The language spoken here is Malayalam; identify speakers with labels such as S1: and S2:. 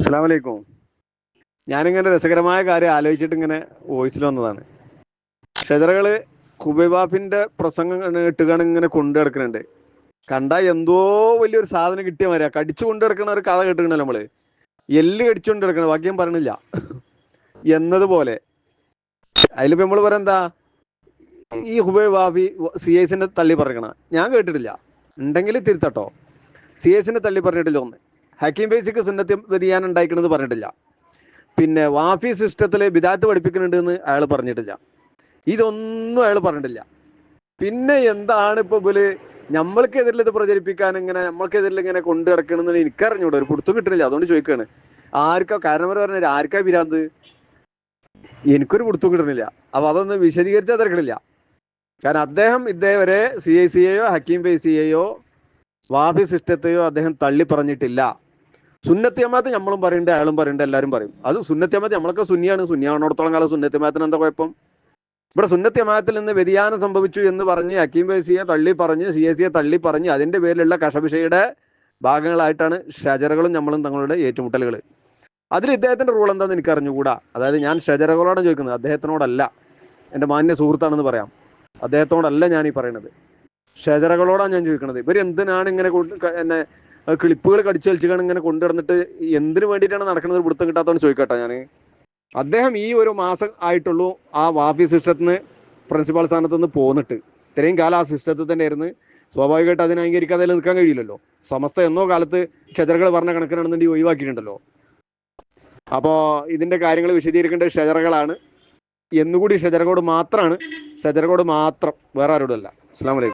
S1: അസ്സാം വലൈക്കും ഞാനിങ്ങനെ രസകരമായ കാര്യം ആലോചിച്ചിട്ട് ഇങ്ങനെ വോയിസിൽ വന്നതാണ്. ഷെജറകൾ കുബൈബാഫിന്റെ പ്രസംഗം ഇട്ടുകാണ് ഇങ്ങനെ കൊണ്ടു കിടക്കുന്നുണ്ട് കണ്ടാ എന്തോ വലിയൊരു സാധനം കിട്ടിയ മാതിരിയാ കടിച്ചു കൊണ്ടു കിടക്കണ ഒരു കഥ കേട്ടിട്ടുണ്ടല്ലോ നമ്മൾ. എല്ല് കടിച്ചുകൊണ്ട് കിടക്കണ ബാക്കി ഞാൻ പറയണില്ല എന്നതുപോലെ. അതിലിപ്പോ നമ്മൾ പറയാ ഈ ഹുബൈ ബാബി സി എസിന്റെ തള്ളി പറയണ ഞാൻ കേട്ടിട്ടില്ല. ഉണ്ടെങ്കിൽ തിരുത്തട്ടോ. സി എസിന്റെ തള്ളി പറഞ്ഞിട്ടില്ല ഒന്ന്. ഹക്കീം ബേസിക്ക് സുന്നത്തി വ്യതിയാനം ഉണ്ടായിക്കണമെന്ന് പറഞ്ഞിട്ടില്ല. പിന്നെ വാഫി സിസ്റ്റത്തിൽ ബിദാത്ത് പഠിപ്പിക്കുന്നുണ്ട് എന്ന് അയാൾ പറഞ്ഞിട്ടില്ല. ഇതൊന്നും അയാൾ പറഞ്ഞിട്ടില്ല. പിന്നെ എന്താണ് ഇപ്പൊ ഇവൽ നമ്മൾക്കെതിരിൽ ഇത് പ്രചരിപ്പിക്കാൻ ഇങ്ങനെ നമ്മൾക്കെതിരിൽ ഇങ്ങനെ കൊണ്ടു കിടക്കണമെന്ന് എനിക്കറിഞ്ഞൂടെ ഒരു പുറത്തു കിട്ടുന്നില്ല അതുകൊണ്ട് ചോദിക്കാണ്. ആർക്കാ കാരണം അവർ പറഞ്ഞ ആർക്കാ പിരാന്ത് എനിക്കൊരു പുറത്തു കിട്ടണില്ല. അപ്പൊ അതൊന്ന് വിശദീകരിച്ചാൽ തിരക്കണില്ല കാരണം അദ്ദേഹം ഇതേവരെ സി ഐ സി എയോ ഹക്കീം ഫൈസിയെയോ വാഫി സിസ്റ്റത്തെയോ അദ്ദേഹം തള്ളി പറഞ്ഞിട്ടില്ല സുന്നത്തി അമാത്ത് നമ്മളും പറയുന്നുണ്ട് അയാളും പറയുന്നുണ്ട് എല്ലാവരും പറയും. അത് സുന്നത്തി അമാത്ത് നമ്മളൊക്കെ സുന്നിയാണ്. സുന്നിയാണോടത്തോളം കാലം സുന്നത്തി അമാത്തിന് എന്താ കുഴപ്പം? ഇവിടെ സുന്നത്തി അമാത്തിൽ നിന്ന് വ്യതിയാനം സംഭവിച്ചു എന്ന് പറഞ്ഞ് അക്കീം ബേസിയെ തള്ളി പറഞ്ഞ് സി എസ് സിയെ തള്ളി പറഞ്ഞ് അതിന്റെ പേരിലുള്ള കഷഭിഷയുടെ ഭാഗങ്ങളായിട്ടാണ് ഷജറകളും നമ്മളും തങ്ങളുടെ ഏറ്റുമുട്ടലുകൾ. അതിൽ ഇദ്ദേഹത്തിന്റെ റൂൾ എന്താണെന്ന് എനിക്ക് അറിഞ്ഞുകൂടാ? അതായത് ഞാൻ ഷജറകളോടാണ് ചോദിക്കുന്നത്. അദ്ദേഹത്തിനോടല്ല. എന്റെ മാന്യ സുഹൃത്താണെന്ന് പറയാം. അദ്ദേഹത്തോടല്ല ഞാൻ ഈ പറയുന്നത് ഷജറകളോടാണ് ഞാൻ ചോദിക്കുന്നത് ഇവർ എന്തിനാണ് ഇങ്ങനെ എന്നെ ക്ലിപ്പുകൾ കടിച്ചു വലിച്ചിക്കാണ് ഇങ്ങനെ കൊണ്ടുവന്നിട്ട് എന്തിനു വേണ്ടിയിട്ടാണ് നടക്കുന്നത് പിടുത്തം കിട്ടാത്തവന്ന് ചോദിക്കട്ടെ ഞാൻ അദ്ദേഹം ഈ ഒരു മാസം ആയിട്ടുള്ളൂ ആ വാഫി സിസ്റ്റത്തിൽ നിന്ന് പ്രിൻസിപ്പാൾ സ്ഥാനത്ത് നിന്ന് പോന്നിട്ട്. ഇത്രയും കാലം ആ സിസ്റ്റത്തിൽ തന്നെ ആയിരുന്നു. സ്വാഭാവികമായിട്ട് അതിനെ അംഗീകരിക്കാതെ നിൽക്കാൻ കഴിയില്ലല്ലോ. സമസ്ത എന്നോ കാലത്ത് ഷജറകൾ പറഞ്ഞ കണക്കിനാണെന്നുണ്ടെങ്കിൽ ഒഴിവാക്കിയിട്ടുണ്ടല്ലോ. അപ്പോ ഇതിന്റെ കാര്യങ്ങൾ വിശദീകരിക്കേണ്ട ഷജറകളാണ്. എന്നുകൂടി ഷജറകോട് മാത്രമാണ് ഷജറകോട് മാത്രം. വേറെ ആരോടും അല്ല. അസ്സാം വലൈക്കും